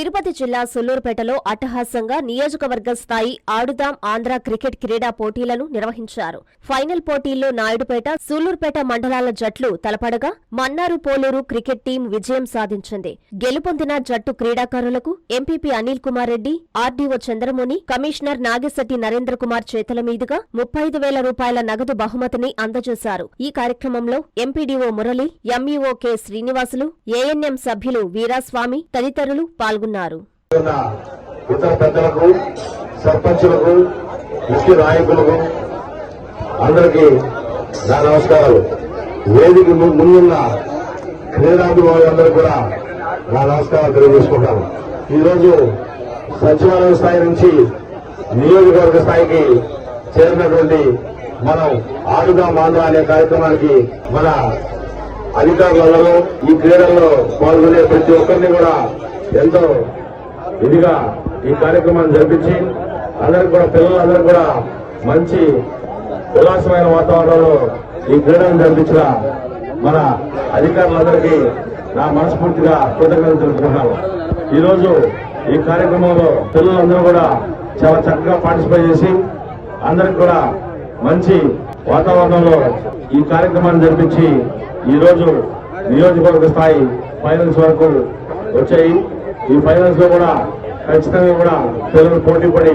తిరుపతి జిల్లా సుల్లూరుపేటలో అట్టహాసంగా నియోజకవర్గ స్థాయి ఆడుదాం ఆంధ్ర క్రికెట్ క్రీడా పోటీలను నిర్వహించారు. ఫైనల్ పోటీల్లో నాయుడుపేట సూళ్ళూరుపేట మండలాల జట్లు తలపడగా మన్నారు పోలూరు క్రికెట్ టీం విజయం సాధించింది. గెలుపొందిన జట్టు క్రీడాకారులకు MPP Anil Kumar Reddy RDO Chandramuni commissioner Nagisetti Narendra Kumar చేతుల మీదుగా ముప్పై ఐదు వేల రూపాయల నగదు బహుమతిని అందజేశారు. ఈ కార్యక్రమంలో MPDO Murali MEO K Srinivasulu ANM సభ్యులు వీరాస్వామి తదితరులు పాల్గొన్నారు. ఉన్న ఇతర పెద్దలకు సర్పంచులకు ముఖ్య నాయకులకు అందరికీ నా నమస్కారాలు. వేదిక ముందున్న ముందున్న క్రీడాభిమానులందరూ కూడా నా నమస్కారాలు తెలియజేసుకుంటాను. ఈరోజు సచివాలయ స్థాయి నుంచి నియోజకవర్గ స్థాయికి చేరినటువంటి మనం ఆడుగా మాంద్ర అనే కార్యక్రమానికి మన అధికారులలో ఈ క్రీడల్లో పాల్గొనే ప్రతి ఒక్కరిని కూడా ఎంతో ఇదిగా ఈ కార్యక్రమాన్ని జరిపించి అందరికి కూడా పిల్లలందరూ కూడా మంచి ఉల్లాసమైన వాతావరణంలో ఈ క్రీడను జరిపించిన మన అధికారులందరికీ నా మనస్ఫూర్తిగా కృతజ్ఞతలు తెలుపుకున్నాను ఈరోజు ఈ కార్యక్రమంలో పిల్లలందరూ కూడా చాలా చక్కగా పార్టిసిపేట్ చేసి అందరికి కూడా మంచి వాతావరణంలో ఈ కార్యక్రమాన్ని జరిపించి ఈ రోజు నియోజకవర్గ స్థాయి ఫైనల్స్ వరకు వచ్చాయి. ఈ ఫైనల్స్లో కూడా ఖచ్చితంగా కూడా పిల్లలు పోటీ పడి